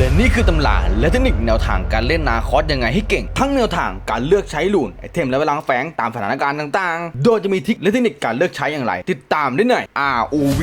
และนี่คือตำราและเทคนิคแนวทางการเล่นนาคอสยังไงให้เก่ง ทั้งแนวทางการเลือกใช้ลูนไอเทมและพลังแฝงตามสถานการณ์ต่างๆ โดยจะมีทิคและเทคนิคการเลือกใช้อย่างไร ติดตามได้ใน ROV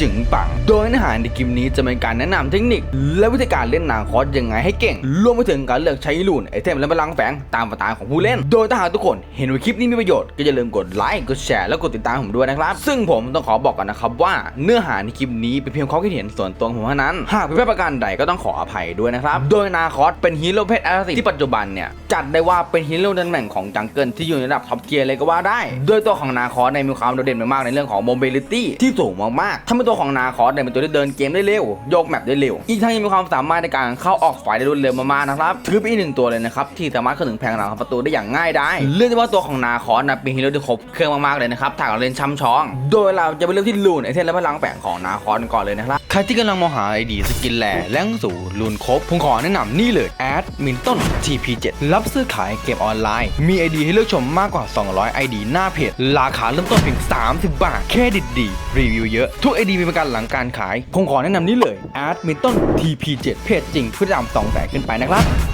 จึงปัง โดยเนื้อหาในคลิปนี้จะเป็นการแนะนำเทคนิค และวิธีการเล่นนาคอสยังไงให้เก่ง รวมไปถึงการเลือกใช้ลูนไอเทมและพลังแฝงตามสไตล์ของผู้เล่น โดยถ้าหากทุกคนเห็นว่าคลิปนี้มีประโยชน์ก็อย่าลืมกดไลค์กดแชร์และกดติดตามผมด้วยนะครับ ซึ่งผมต้องขอบอกกันนะครับว่าเนื้อหาในคลิปนี้เป็นเพียงความคิดเห็นส่วนตัวของผมเท่านั้น หากผิดพลาดประการใดก็ต้องขออภัยด้วยนะครับ โดยนาคอสเป็นฮีโร่เพชรอาร์ติที่ปัจจุบันเนี่ยจัดได้ว่าเป็นฮีโร่ตำแหน่งของจังเกิลที่อยู่ในระดับท็อปเทียร์เลยก็ว่าได้ โดยตัวของนาคอสเนี่ยมีความโดดเด่นมากๆในเรื่องของโมบิลิตี้ที่สูงมากๆทำให้ตัวของนาคอสเนี่ยเป็นตัวที่เดินเกมได้เร็วโยกแมปได้เร็ว อีกทั้งยังมีความสามารถในการเข้าออกฝ่ายได้รวดเร็วมากๆนะครับถือเป็นอีกหนึ่งตัวเลยนะครับที่สามารถเข้าถึงแผงหลังของประตูได้อย่างง่ายได้เรื่องที่ว่าตัวของนาคอสนะเป็นฮีโร่ที่ครบเครื่องมากๆเลยนะครับถ้าเราเล่นช้ำชอง โดยเราจะไปเริ่มที่ลูนไอเทมและพลังแฝงของนาคอสก่อนเลยนะครับ ครที่กำลังมองหาไอดีสกินแลแรงสูลูนครบผมขอแนะนำนี่เลยแอดมินต้น TP7 รับซื้อขายเกมออนไลน์ มีไอดีให้เลือกชมมากกว่า 200 ID หน้าเพจ ราคาเริ่มต้นเพียง 30 บาท เครดิตดี รีวิวเยอะ ทุกไอดีมีประกันหลังการขาย ผมขอแนะนำนี่เลยแอดมินต้น TP7 เพจจริงผู้ติดตาม2แสนขึ้นไปนะครับ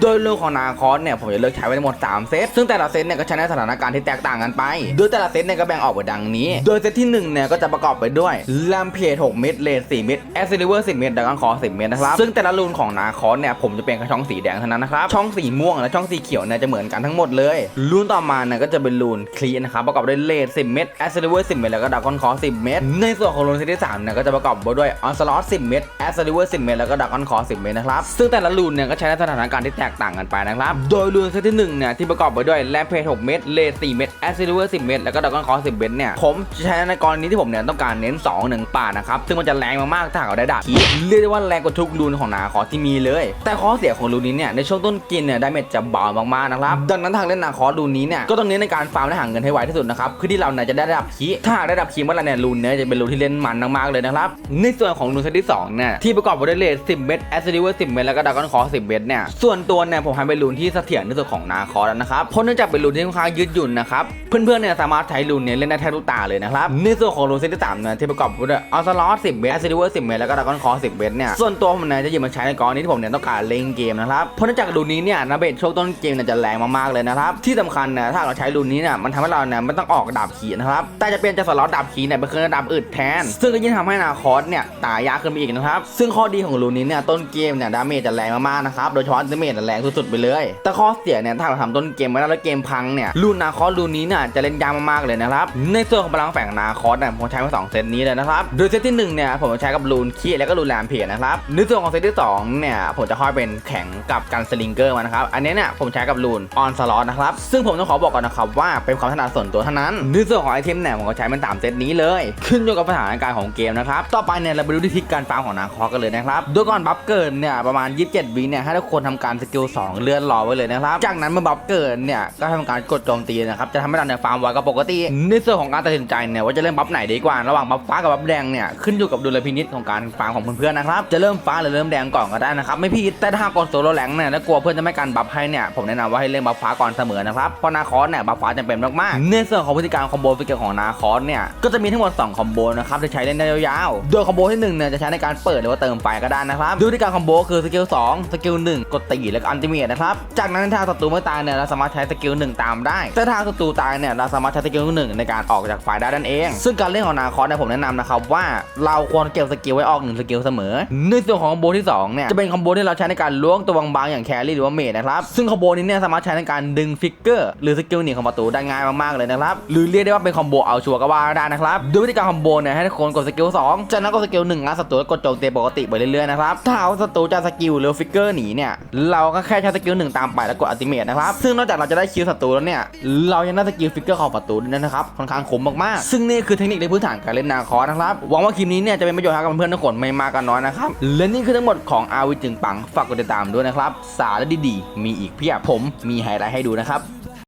โดยเรื่องของนาคอสเนี่ยผมจะเลือกใช้ไว้ทั้งหมด 3 เซต ซึ่งแต่ละเซตเนี่ยก็ใช้ในสถานการณ์ที่แตกต่างกันไป โดยแต่ละเซตเนี่ยก็แบ่งออกเป็นดังนี้ โดยเซตที่1เนี่ยก็จะประกอบไปด้วยแลมเพจ6เม็ดเลน4เม็ดแอสซิลิเวอร์10เม็ดดักอังคอ10เม็ดนะครับ ซึ่งแต่ละรูนของนาคอสเนี่ยผมจะเป็นแค่ช่องสีแดงเท่านั้นนะครับช่องสีม่วงและช่องสีเขียวเนี่ยจะเหมือนกันทั้งหมดเลยรูนต่อมาเนี่ยก็จะเป็นรูนคลีนะครับประกอบด้วยเลน10เม็ดแอสซิลิเวอร์10เม็ดแล้วก็ดักอังคอ10เม็ดในส่วนของรูนเซตที่3เนี่ยก็จะประกอบไปด้วยออนสลอต10เม็ดแอสซิลิเวอร์10เม็ดแล้วก็ดักอังคอ10เม็ดนะครับซึ่งแต่ละรูนเนี่ยก็ใช้ในสถานการณ์ที่แตกต่างกันไปนะครับ โดยเรูนเซตที่1เนี่ยที่ประกอบไปด้วยแลมเพจ6เม็ดเลส4เม็ดแอสซิลเวอร์10เม็ดแล้วก็ดากอนคอ10เม็ดเนี่ยผมจะใช้ในกรณีที่ผมเนี่ยต้องการเน้น2 1ป่านะครับซึ่งมันจะแรงมากๆถ้าเราได้ดาบคีเรียกได้ว่าแรงกว่าทุกรูนของนาคอสที่มีเลย แต่ข้อเสียของรูนนี้เนี่ยในช่วงต้นกินเนี่ยดาเมจจะเบามากๆนะครับดังนั้นทางเล่นนาคอสรูนนี้เนี่ยก็ต้องเน้นในการฟาร์มและหาเงินให้ไวที่สุดนะครับคือที่เราเนี่ยจะได้ดาบคีถ้าได้ดาบคีเมื่อไรเนี่ยรูนเนี่ยจะเป็นรูนที่เล่นมันมากๆเลยนะครับในส่วนของรูนเซตที่สองเนี่ยที่ประกอบไปด้วยเลส10เม็ดแอสซิลเวอร์10เม็ดแล้วก็ดากอนคอ10เม็ดเนี่ยส่วนตัวเนี่ยผมให้เป็นรูนที่เสถียรที่สุดของนาคอสแล้วนะครับเพราะเนื่องจากเป็นรูนที่ค่อนข้างยืดหยุ่นนะครับเพื่อนๆเนี่ยสามารถใช้รูนเนี่ยเล่นได้แทบทุกตาเลยนะครับในส่วนของรูนเซตที่สามเนี่ยที่ประกอบไปด้วยออสลอต10เม็ดแอสซิลิเวอร์10เม็ดแล้วก็ดากอนคอ10เม็ดเนี่ยส่วนตัวผมเนี่ยจะหยิบมาใช้ในกรณีที่ผมเนี่ยต้องการเล่นเกมนะครับเพราะเนื่องจากรูนนี้เนี่ยนาเบตช่วงต้นเกมเนี่ยจะแรงมากๆเลยนะครับที่สำคัญเนี่ยถ้าเราใช้รูนนี้เนี่ยมันทำให้เราเนี่ยไม่ต้องออกดาบขีนะครับแต่จะเปลี่ยนจากสล็อตดาบขีเนี่ยเป็นเครื่องดาบอื่นแทน ซึ่งก็ยิ่งทำให้นาคอสเนี่ยตายยากขึ้นไปอีกนะครับซึ่งข้อดีของรูนนี้เนี่ยต้นเกมเนี่ยดาเมจจะแรงมากๆนะครับโดยเฉพาะดาเมจแรงสุดๆไปเลย แต่ข้อเสียเนี่ยถ้าเราทำต้นเกมไม่ได้แล้วเกมพังเนี่ยรูนนาคอสรูนนี้เนี่ยจะเล่นยากมากๆเลยนะครับในส่วนของพลังแฝงนาคอสเนี่ยผมใช้มาสองเซตนี้เลยนะครับโดยเซตที่หนึ่งเนี่ยผมจะใช้กับรูนคีแล้วก็รูนแรมเพจนะครับในส่วนของเซตที่สองเนี่ยผมจะค่อยเป็นแข็งกับกันสลิงเกอร์มานะครับอันนี้เนี่ยผมใช้กับรูนออนสล็อตนะครับซึ่งผมต้องขอบอกก่อนนะครับว่าเป็นความถนัดส่วนตัวเท่านั้นในส่วนของไอเทมเนี่ยผมก็ใช้เป็นสามเซตนี้เลย ขึ้นอยู่กับสถานการณ์ของเกมนะครับต่อไปเนี่ยเราไปดูวิธีการฟาร์มของนาคอสกันเลยนะครับโดยก่อนบัฟเกิดเนี่ยประมาณ 27วิเนี่ยให้ทุกคนทำการสกิล2เลื่อนรอไว้เลยนะครับ จากนั้นเมื่อบัฟเกิดเนี่ยก็ทำการกดโจมตีนะครับจะทำให้เราเนี่ยฟาร์มไวกว่าปกติในส่วนของการตัดสินใจเนี่ยว่าจะเริ่มบัฟไหนดีกว่า ระหว่างบัฟฟ้ากับบัฟแดงเนี่ยขึ้นอยู่กับดุลพินิจของการฟาร์มของเพื่อนๆนะครับจะเริ่มฟ้าหรือเริ่มแดงก่อนก็ได้นะครับไม่ผิดแต่ถ้ากดโซโล่แรงเนี่ยแล้วกลัวเพื่อนจะไม่การบัฟให้เนี่ยผมแนะนำว่าให้เล่นบัฟฟ้าก่อนเสมอนะครับเพราะนาคอสเนี่ยบัฟฟ้าจำเป็นมากๆในส่วนของพฤติการคอมโบฟิกเกอร์ของนาคอสเนี่ยก็จะมีทั้งหมด2คอมโบนะครับที่ใช้เล่นได้ยาวๆโดยคอมโบที่หนึ่งเนี่ยจะใช้ในการเปิดหรือว่าเติมไฟก็ได้นะครับดูที่การคอมโบคือสกิล2สกิล1กดตีแล้วก็อันติเมตนะครับ จากนั้นถ้าศัตรูไม่ตายเนี่ยเราสามารถใช้สกิล1ตามได้แต่ถ้าศัตรูตายเนี่ยเราสามารถใช้สกิล1ในการออกจากไฟได้นั่นเอง ซึ่งการเล่นของนาคอสเนี่ยผมแนะนำนะครับว่าเราควรเก็บสกิลไว้ออกหนึ่งสกิลเสมอ ในส่วนของคอมโบที่สองเนี่ยจะเป็นคอมโบที่เราใช้ในการล้วงตัวบางๆอย่างแครี่หรือว่าเมดนะครับซึ่งคอมโบนี้เนี่ยสามารถใช้ในการดึงฟิกเกอร์หรือสกิลหนีของประตูได้ง่ายมากๆเลยนะครับหรือเรียกได้ว่าเป็นคอมโบเอาชัวร์ก็ว่าได้นะครับโดยวิธีการคอมโบเนี่ยให้ทุกคนกดสกิล2จากนั้นกดสกิล1งัดศัตรูกดโจมตีปกติไปเรื่อยๆนะครับถ้าเอาศัตรูจะสกิลหรือฟิกเกอร์หนีเนี่ยเราก็แค่ใช้สกิลหนึ่งตามไปแล้วกดอัติเมทนะครับ ซึ่งนอกจากเราจะได้คิวศัตรูแล้วเนี่ย เรายังได้สกิลฟิกเกอร์ของประตูด้วยนะครับ ค่อนข้างคมมากๆ ซึ่งนี่คือเทคนิคในพื้นฐานการเล่นนาคอสนะครับ หวังว่าคลิปนี้เนี่ยจะเป็นประโยชน์ให้กับเพื่อนๆทุกคนไม่มากก็น้อยนะครับ และนี่คือทั้งหมดของอาวิจึงปัง ฝากกดติดตามด้วยนะครับ สาระดีๆ มีอีกเพียบ ผมมีไฮไลท์ให้ดูนะครับ